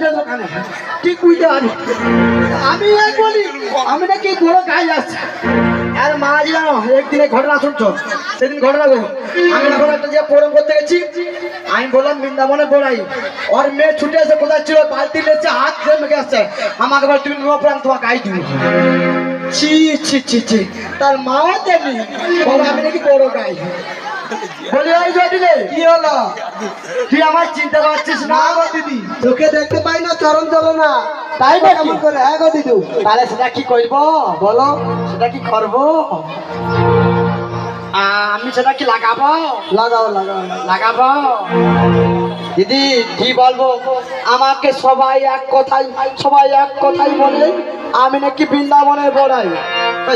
বলছে দোকানে ঠিক আমি এক আমি নাকি বড় কাজ আসছে। আর মা জানো একদিনে ঘটনা শুনছো? সেদিন ঘটনা গো আমি এখন একটা করতে গেছি, আমি বললাম বৃন্দাবনে বড়াই, ওর মেয়ে ছুটে এসে কোথায় ছিল, বালতি লেছে হাত ধরে মেঘে আসছে। আমাকে বল, তুমি নো প্রাণ তোমার গাই দিবি। ছি ছি ছি ছি। তার মাও তেমনি আমি নাকি বড় গাই। বলি ওই জটিলে কি হলো? তুই আমার চিন্তা করছিস না? গো দিদি দেখতে পাই না চলো না। তাই নাকি? কেমন করে? হ্যাঁ গো দিদু। তাহলে সেটা কি করব? বলো সেটা কি করব? আমি সেটা কি লাগাবো? লাগাও লাগাও। লাগাবো? দিদি কি বলব? আমাকে সবাই এক কথাই সবাই এক কথাই বলে আমি নাকি বৃন্দাবনের বড়াই।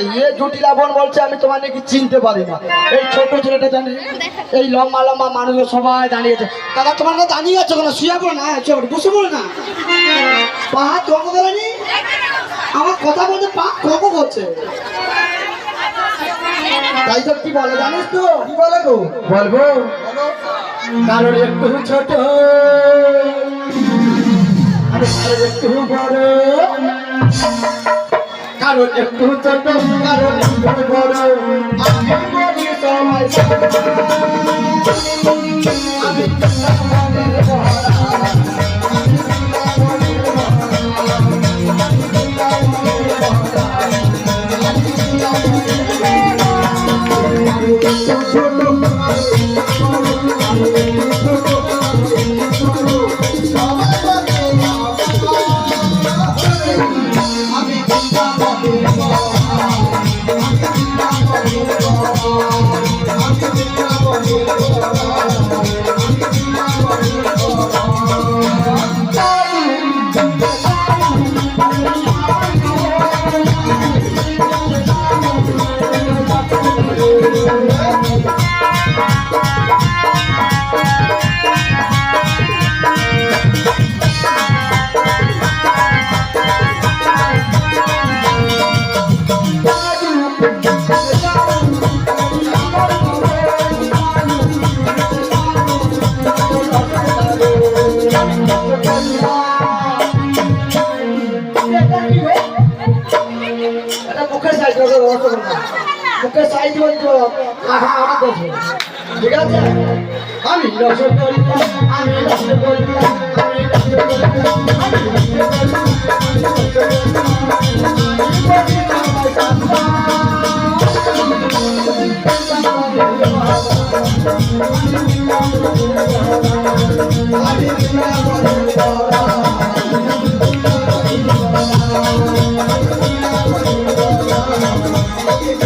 ইয়ে জটিলা বোন বলছে, আমি তোমার নাকি চিনতে পারি না। এই ছোট ছেলেটা জানে, এই লম্বা লম্বা মানুষ সবাই দাঁড়িয়েছে। দাদা, তোমার কাছে দাঁড়িয়ে আছো কেন? শুয়ে পড়ো না বসে পড়ো না। পা, হাত কম আমার কথা বলতে পা কম করছে। তাই তো কি বলে, জানিস তো? কি বলে গো? বলব? কারোর একটু ছোট একটু বড়। কারোর একটু ছোট কারোর একটু বড় আমি বলি সবাই। আমি সমানের মহারাজ। এটা মুখের সাইজ করে রস সাইজ সাইজ বলছো আহা আহা করছ ঠিক আছে আমি রস আমি রস আমি রস আমি রস Gracias.